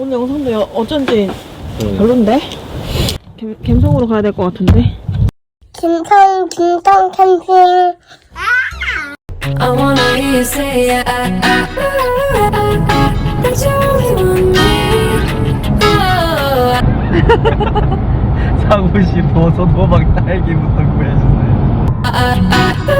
오늘 영상도 여- 어쩐지 응. 별론데? 갬, 갬성으로 가야 될 것 같은데? 김성 김성 캠핑 I wanna hear you say I, I, I, I, I, I, that you only want me. Oh, 사고 싶어서 도박 딸기부터 구해주세요. I, I, I,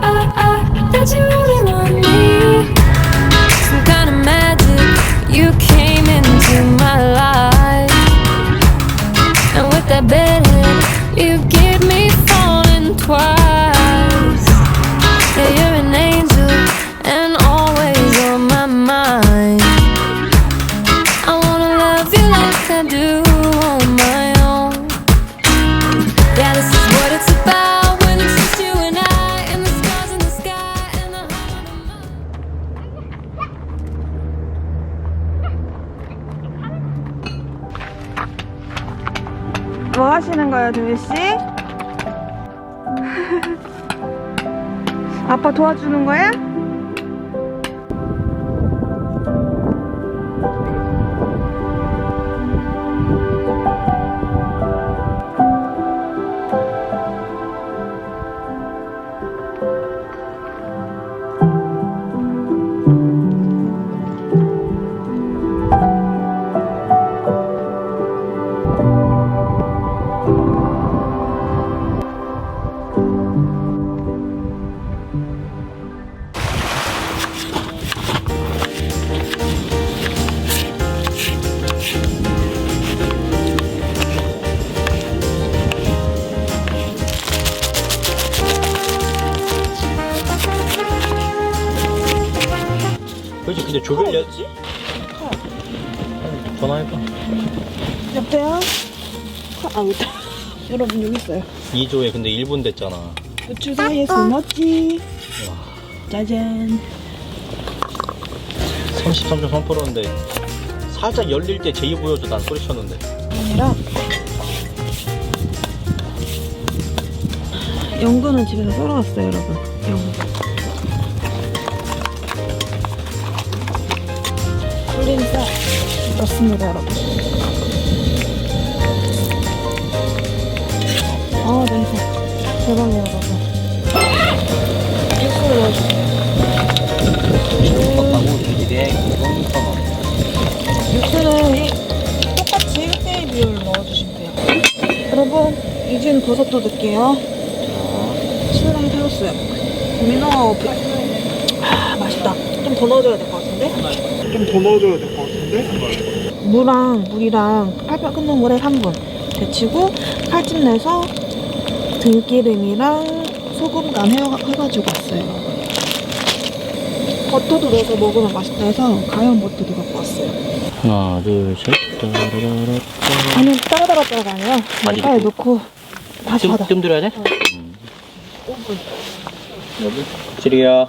I, I, that you only want me. 뭐 하시는 거예요, 도희 씨? 아빠 도와주는 거야? 그렇지, 근데 조별려. 전화해봐. 여보세요? 아, 여기 있다. 여러분, 여기 있어요. 2조에 근데 1분 됐잖아. 부추 사이에 숨었지. 짜잔. 33점 3%인데 살짝 열릴 때 제이 보여줘 난 소리쳤는데. 아니라 연근은 집에서 썰어왔어요 여러분 연근 넣습니다 여러분 아 냄새 대박이에요 여러분 육수를 넣어주세요 육수는 이- 똑같이 1대1 비율 넣어주시면 돼요 여러분 이제는 버섯 도 넣을게요 신랑 태웠어요. 민호 아 맛있다. 좀 더 넣어줘야 될 것 같은데? 좀 더 넣어줘야 될 것 같은데? 무랑 물이랑 팔팔 끓는 물에 3분 데치고 칼집 내서 들기름이랑 소금 간 해, 해가지고 왔어요. 버터도 넣어서 먹으면 맛있다 해서 가연 버터도 갖고 왔어요. 하나 둘셋 따라라라 아니 따라따라 따라가 아니라 아니, 빨리 그- 넣고 다시 받아. 뜸 들여야 돼? 음. 5분. 여기 지리야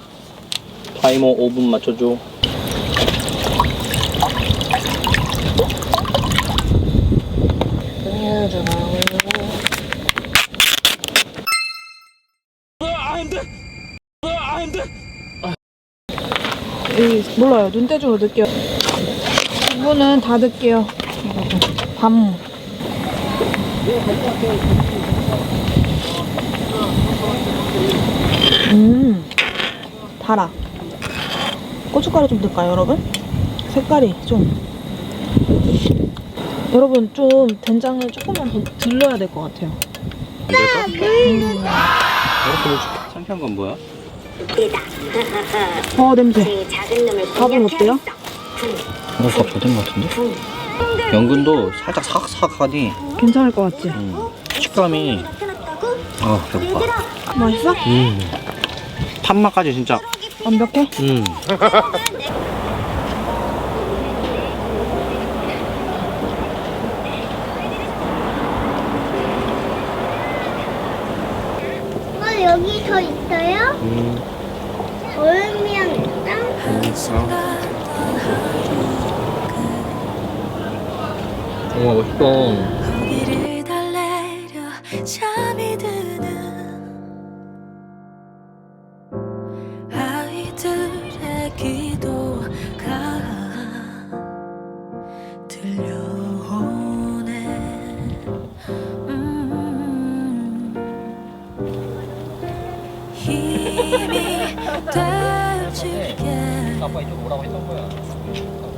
타이머 5분 맞춰줘 이 몰라요. 눈대중으로 넣을게요. 이분은 다 넣을게요. 여러분. 밤. 음, 달아. 고춧가루 좀 넣을까요, 여러분? 색깔이 좀. 여러분, 좀 된장을 조금만 더 들러야 될 것 같아요. 이렇게 뭐 창피한 건 뭐야? 어, 냄새. 밥은 어때요? 어, 밥잘된 것 같은데? 연근도 살짝 사각사각하니 괜찮을 것 같지? 음, 식감이 아 배고파 맛있어? 음. 팥맛까지 진짜 완벽해? 음. 어 여기 더 있어요? 음. 얼음이랑 있다? 우와 멋있다 아빠 이쪽 오라고 했던 거야.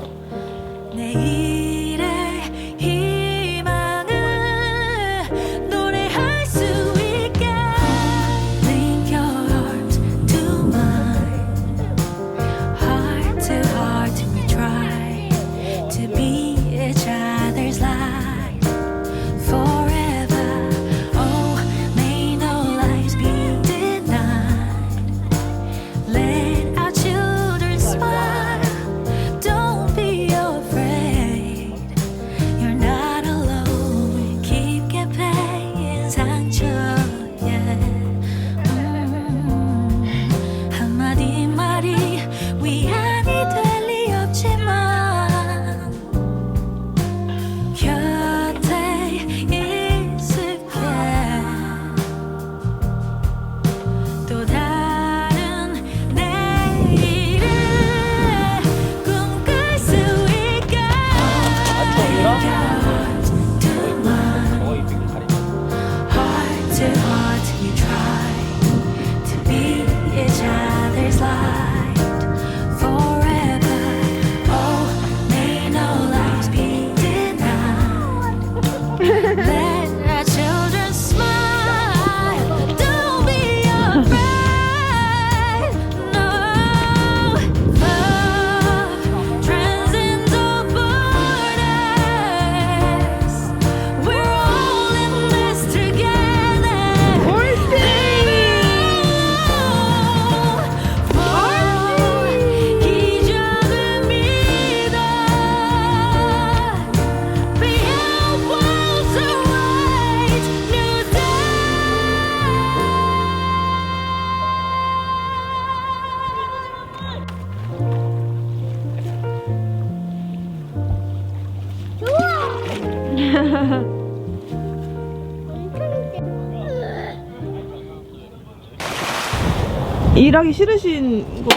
일하기 싫으신 거?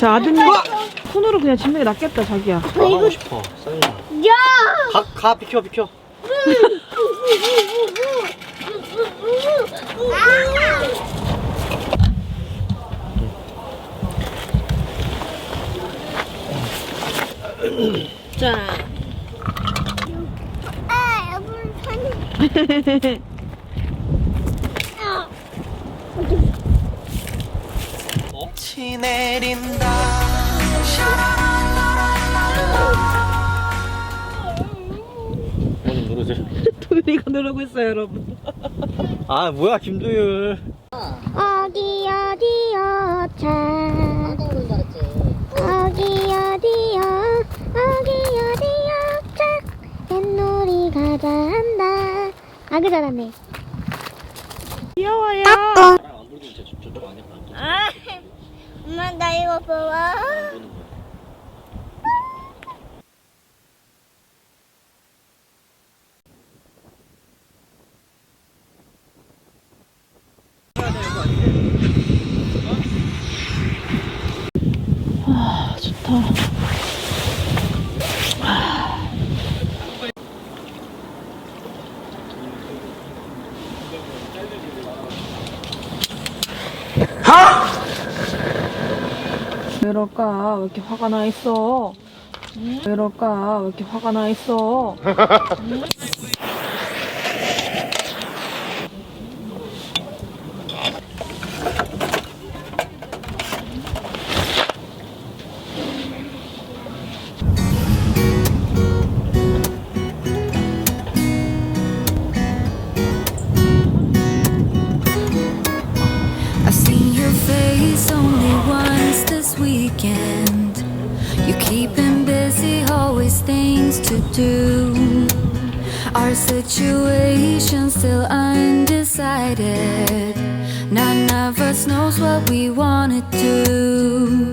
자 아드님 손으로 그냥 짓는 게 낫겠다 자기야 하고 싶어. 쌀나. 야! 가, 가, 비켜, 비켜. 자 아, 여러분, 아. 치 내린다. 뭐좀 누르세요. 도윤이가 누르고 있어요 여러분. 아, 뭐야, 김도율. 어디 어디요 차. 어디 어디요 어디 어디요 차. 뱃놀이 가자 한다. 아그 잘하네 귀여워요 나랑 안 부르면 진짜 저- 저쪽 아니야. 아 엄마 나 이거 이럴까? 왜 이렇게 화가 나 있어? 왜 이럴까? 왜 이렇게 화가 나 있어? Face only once weekend. You keeping busy, always things to do. Our situation still undecided. None of us knows what we wanna do.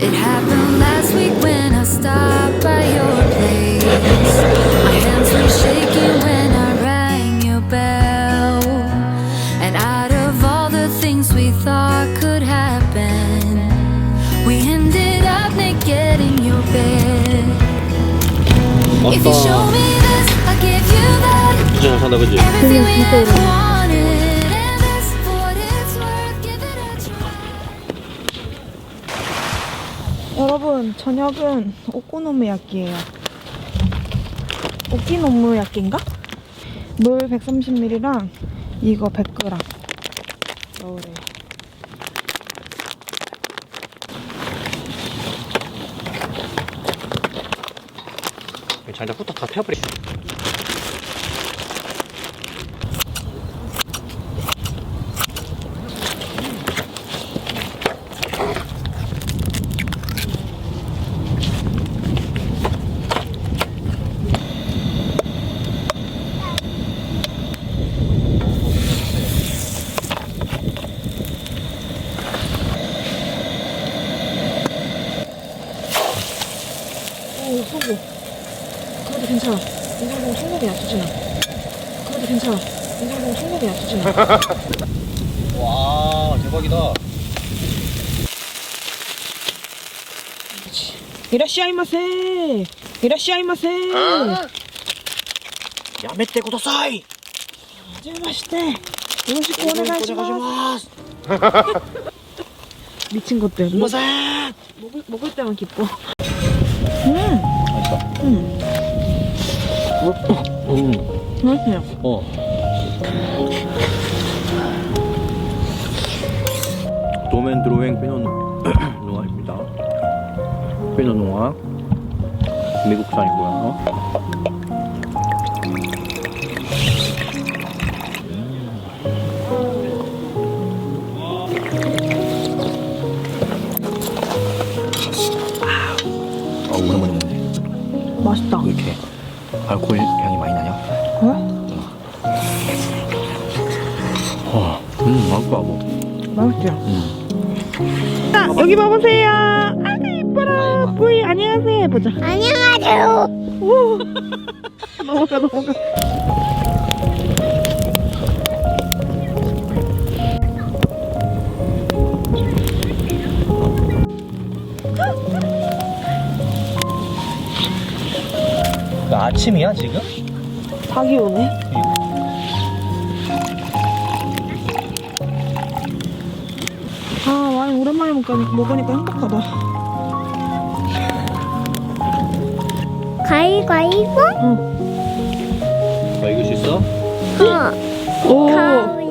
It happened last week when I stopped by your place. My If you show me this, I'll give you that. 진짜 잘 산다 그지? 여러분 저녁은 오코노미야끼예요. 오키노미야끼인가? 물 130ml랑 이거 100g 넣으래요. 자기가 후딱 다 태워버려 오 소고. 그래도 괜찮아. 이 정도면 충분이야 수진아. 그래도 괜찮아. 이 정도면 충분이야 수 진아. 와 대박이다 이라시아이마세. 이라시아이마세. 야메떼 고다사이 아주 맛있대. 요시코 오네가시마스. 미친 것들. 먹, 수마산 먹을, 먹을 때만 기뻐. 음, 맛있다 음, 음. 맛있네요. 어. 도멘 드로잉 피노 노아입니다. 피노 노아 미국산이고요. 아, 오랜만에 먹네. 맛있다. 왜 이렇게 알코올 향이 많이 나냐? 어? 와, 음, 맛있다, 뭐. 맛있죠? 음. 자, 여기 봐보세요. 아주 이뻐라. 뿌이, 안녕하세요. 해보자. 안녕하세요. 오. 넘어가, 넘어가. 아침이야, 지금? 닭이 오네. 아, 와인 오랜만에 먹으니까, 먹으니까 행복하다. 가위가위보? 나 이길 수 있어? 어. 오, 가위가위보?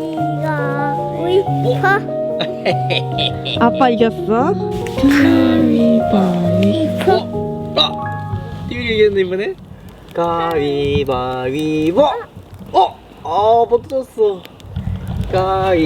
아빠 이겼어. 가위바위. 아! 띠비 이겼네, 이번에? 가위바위보! 어! 아, 못 들었어. 가위.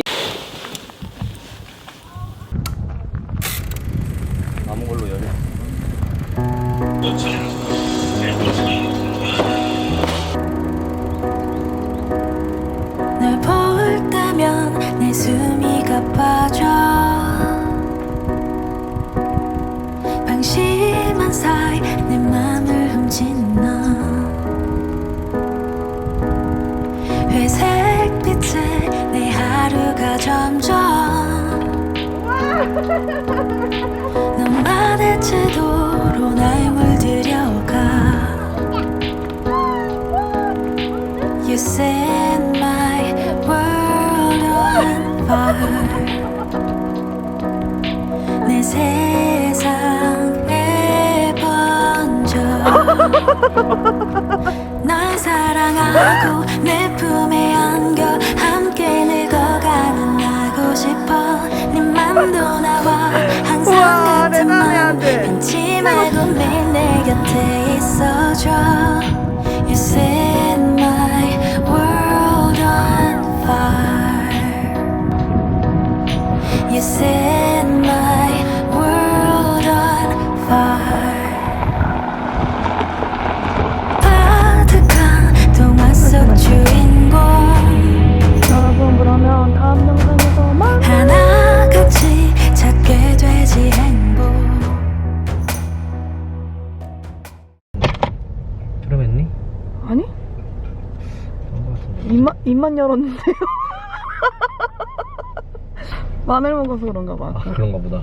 널 사랑하고 내 품에 안겨 함께 늙어가는 나고 싶어. 네 맘도 나와. 항상 우와, 같은 안맘 돼. 변치 말고 매일 내 곁에 있어줘. You set my world on fire. You set 여러분, 그러면 다음 영상에서 만나요. 하나같이 찾게 되지 행복 트럼했니? 아니? 그런 거 같은데. 입만, 입만 열었는데요. 마늘 먹어서 그런가 봐. 아, 그런가 보다.